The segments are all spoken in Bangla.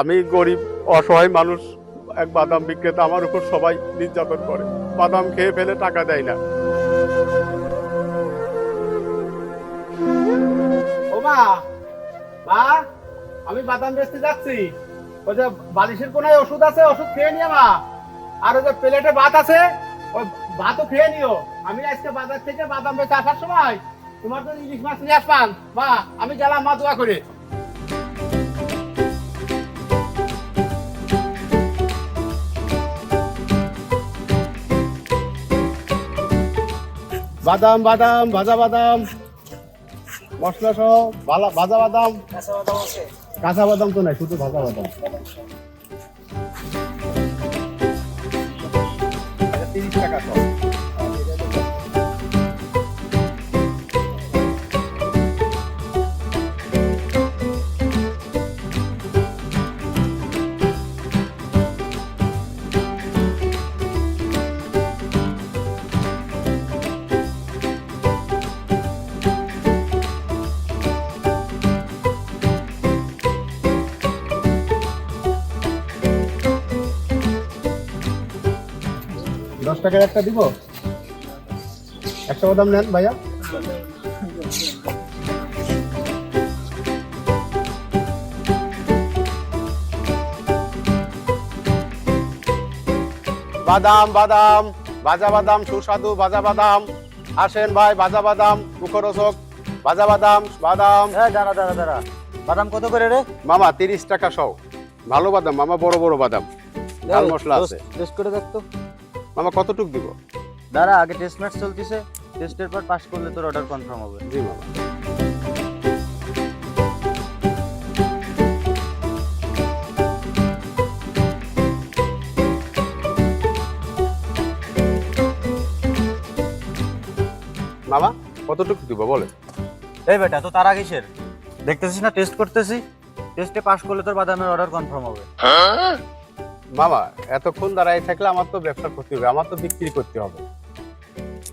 আমি গরিব, অসহায় মানুষ, এক বাদাম বিক্রেতা, আমার উপর সবাই নির্যাতন করে। বাদাম খেয়ে ফেলে টাকা দেয় না। মা মা, আমি বাদাম বেচতে যাচ্ছি। ওই যে বালিশের কোনায় ওষুধ আছে, ওষুধ খেয়ে নিও মা। আর ওই যে প্লেটে ভাত আছে, ওই ভাতও খেয়ে নিও। আমি আজকে বাজার থেকে বাদাম বেচে আসার সময় তোমার জন্য ইলিশ মাছ নিয়ে আসবান। মা, আমি গেলাম মা দোয়া করে। বাদাম বাদাম ভাজা বাদাম মশলা সহ ভাজা বাদাম। কাঁচা বাদাম তো নাই শুধু ভাজা বাদাম। তিরিশ টাকা দশ টাকার একটা দিব। একশো বাদাম নেন ভাইয়া। বাদাম বাদাম ভাজা বাদাম সুস্বাদু ভাজা বাদাম। আসেন ভাই ভাজা বাদাম মুখরোচক ভাজা বাদাম বাদাম। হ্যাঁ দাঁড়া দাঁড়া দাঁড়া। বাদাম কত করে রে? মামা তিরিশ টাকা সহ। ভালো বাদাম মামা বড় বড় বাদাম। ঝাল মশলা আছে। টেস্ট করে দেখ তো। মামা কতটুক দিব? দাঁড়া আগে টেস্ট ম্যাচ চলতেছে। টেস্টের পর পাস করলে তোর অর্ডার কনফার্ম হবে। জি মামা। মামা কতটুকু দিব বলে এই বেটা তো তারা কিসের? দেখতেছিস না টেস্ট করতেছি। টেস্টে পাস করলে তোর বাদামের অর্ডার কনফার্ম হবে। মামা এতক্ষণ দাঁড়াই থাকলে আমার তো ব্যবসা করতে হবে আমার তো বিক্রি করতে হবে।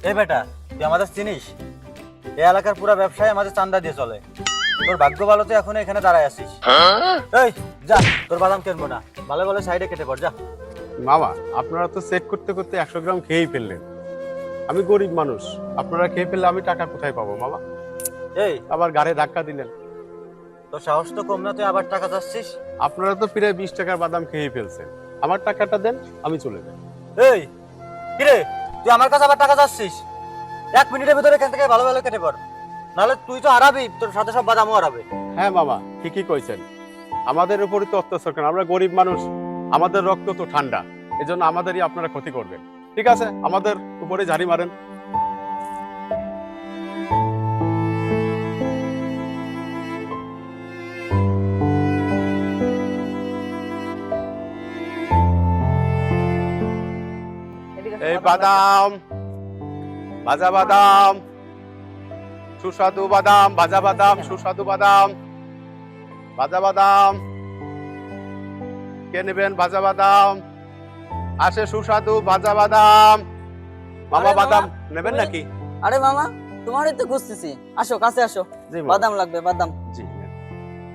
এই বেটা তুই আমাদের চিনিস? এ এলাকার পুরো ব্যবসায় আমাদের চান্দা দিয়ে চলে। তোর ভাগ্য ভালো তো এখন এখানে দাঁড়ায় আছিস। এই যা তোর বাদাম কিনবো না। ভালো ভালো সাইডে কেটে পড় যা। মামা আপনারা তো সেট করতে করতে একশো গ্রাম খেয়েই ফেললেন। আমি গরিব মানুষ আপনারা খেয়ে ফেললে আমি টাকা কোথায় পাবো মামা এই আবার গাড়ে ধাক্কা দিলেন। তোর সাহস তো কম না তুই আবার টাকা চাচ্ছিস? আপনারা তো প্রায় বিশ টাকার বাদাম খেয়েই ফেলছেন। আমার টাকাটা দেন আমি চলে যাই। এই কিরে তুই আমার কাছে আবার টাকা চাচ্ছিস? এক মিনিটের ভিতরে এখান থেকে ভালো ভালো কেটে পড়। নাহলে তুই তো হারাবি তোর সাথে সব বাদামও হারাবে। হ্যাঁ মামা ঠিকই কইছেন। আমাদের উপরই তো অত্যাচার করেন আমরা গরিব মানুষ আমাদের রক্ত তো ঠান্ডা এজন্য আমাদেরই আপনারা ক্ষতি করবেন। ঠিক আছে আমাদের উপরে ঝাড়ি মারেন। বাদাম। ভাজা বাদাম। সুস্বাদু বাদাম। ভাজা বাদাম সুস্বাদু বাদাম। ভাজা বাদাম। কে নেবেন ভাজা বাদাম? আসে সুস্বাদু ভাজা বাদাম। মামা বাদাম নেবেন নাকি? আরে মামা তোমারই তো খুঁজতেছি। আসো কাছে আসো। বাদাম লাগবে বাদাম। জি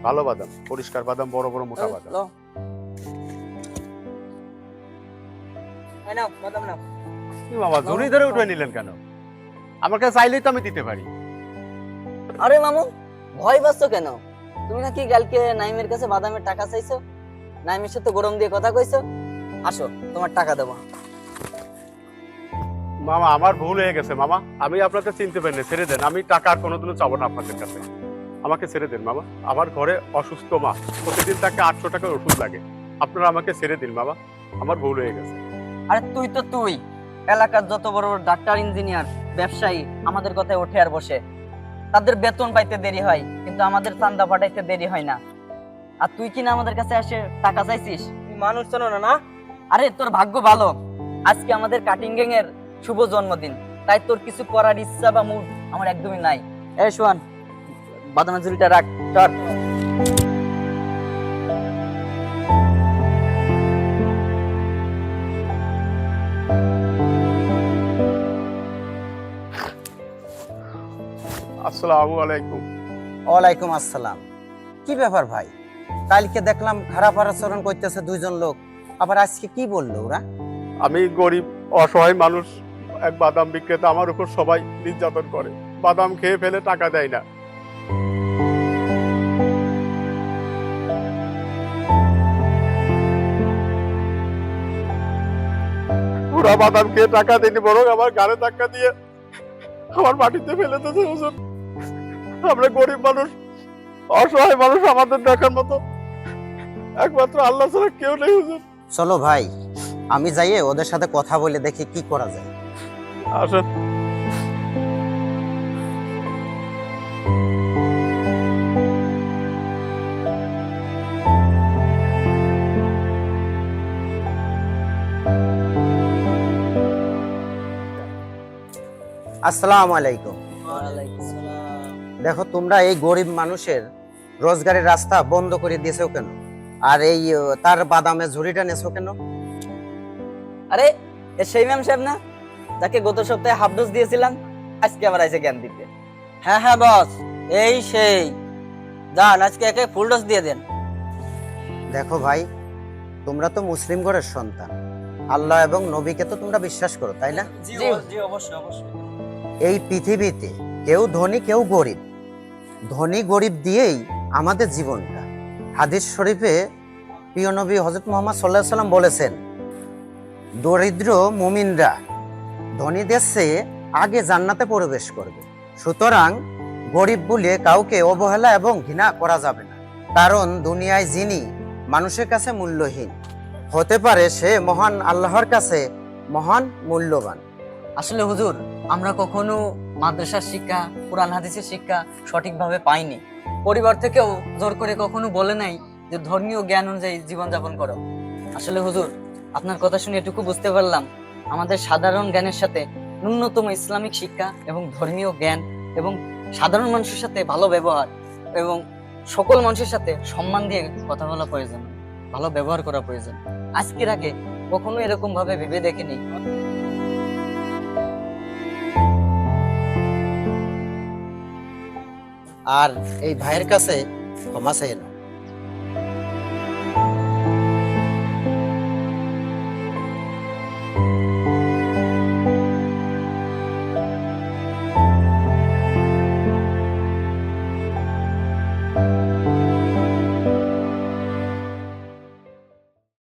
ভালো বাদাম পরিষ্কার বাদাম বড় বড় মোটা বাদাম। নাও বাদাম নাও। মামা জড়ি ধরে উঠে নিলেন কেন? আমাকে চাইলেই তো আমি দিতে পারি। আরে মামু ভয় পাচ্ছ কেন? তুমি নাকি কালকে নাইমের কাছে বাদামের টাকা চাইছো? নাইমের সাথে গরম দিয়ে কথা কইছো? আসো তোমার টাকা দেবো। মামা আমার ভুল হয়ে গেছে মামা। আমি আপনাকে চিনতে পারিনি ছেড়ে দেন। আমি টাকা আর কোনোদিনও চাবো না আপনাদের কাছে। আমাকে ছেড়ে দেন মামা। আমার ঘরে অসুস্থ মা প্রতিদিন তাকে আটশো টাকার ওষুধ লাগে। আপনারা আমাকে ছেড়ে দিন বাবা আমার ভুল হয়ে গেছে। আরে তুই তো তুই। এলাকার যত বড় বড় ডাক্তার ইঞ্জিনিয়ার ব্যবসায়ী আমাদের কথায় ওঠে আর বসে। তাদের বেতন পাইতে দেরি হয় কিন্তু আমাদের চান্দা পাঠাইতে দেরি হয় না। আর তুই কিনা আমাদের কাছে এসে টাকা চাইছিস? তুই মানুষ চেনো না না? আরে তোর ভাগ্য ভালো। আজকে আমাদের কাটিং গ্যাং এর শুভ জন্মদিন। তাই তোর কিছু করার ইচ্ছা বা মুড আমার একদমই নাই। এ সোয়ান বাদামের ঝুড়িটা রাখ চট আসসালামু আলাইকুম। ওয়ালাইকুম আসসালাম। কি ব্যাপার ভাই? কালকে দেখলাম খারাপ আচরণ করতেছে দুইজন লোক। আবার আজকে কি বলল ওরা? আমি গরিব অসহায় মানুষ এক বাদাম বিক্রেতা আমার উপর সবাই নির্যাতন করে। বাদাম খেয়ে ফেলে টাকা দেয় না। পুরা বাদাম খেয়ে টাকা দেয়নি বরং আমার গাড়ে ধাক্কা দিয়ে আমার মাটিতে ফেলে দিয়েছে হুজুর আমরা গরিব মানুষ অসহায় মানুষ আমাদের দেখার মতো। একমাত্র আল্লাহ ছাড়া কেউ নেই হুজুর। চলো ভাই আমি যাইয়ে ওদের সাথে কথা বলে দেখি কি করা যায়। আসেন। আসসালামু আলাইকুম। দেখো তোমরা এই গরিব মানুষের রোজগারের রাস্তা বন্ধ করে দিয়েছ কেন? আর এই তার বাদামে ঝুড়িটা নেছো কেন? আরে সেই ম্যাম সাহেব না তাকে গত সপ্তাহে হাফ ডোজ দিয়েছিলাম আজকে আবার আইসে জ্ঞান দিতে। হ্যাঁ হ্যাঁ বস এই সেই। যান আজকে একে ফুল ডোজ দিয়ে দেন। দেখো ভাই তোমরা তো মুসলিম ঘরের সন্তান। আল্লাহ এবং নবীকে তো তোমরা বিশ্বাস করো তাই না? জি জি অবশ্যই অবশ্যই। এই পৃথিবীতে কেউ ধনী কেউ গরিব ধনী গরিব দিয়েই আমাদের জীবনটা। হাদিস শরীফে প্রিয় নবী হজরত মোহাম্মদ সাল্লাহ সাল্লাম বলেছেন, দরিদ্র মুমিনরা ধনীদের চেয়ে আগে জান্নাতে প্রবেশ করবে। সুতরাং গরিব বলে কাউকে অবহেলা এবং ঘৃণা করা যাবে না। কারণ দুনিয়ায় যিনি মানুষের কাছে মূল্যহীন, হতে পারে সে মহান আল্লাহর কাছে মহান মূল্যবান। আসলে হুজুর, আমরা কখনো মাদ্রাসার শিক্ষা, কোরআন হাদিসের শিক্ষা সঠিকভাবে পাইনি। পরিবার থেকেও জোর করে কখনো বলে নাই যে ধর্মীয় জ্ঞান অনুযায়ী জীবনযাপন করো। আসলে হুজুর, আপনার কথা শুনে এটুকু বুঝতে পারলাম, আমাদের সাধারণ জ্ঞানের সাথে ন্যূনতম ইসলামিক শিক্ষা এবং ধর্মীয় জ্ঞান এবং সাধারণ মানুষের সাথে ভালো ব্যবহার এবং সকল মানুষের সাথে সম্মান দিয়ে কথা বলা প্রয়োজন, ভালো ব্যবহার করা প্রয়োজন। আজকের আগে কখনো এরকম ভাবে ভেবে দেখিনি। আর এই ভাইয়ের কাছে ক্ষমা চাই না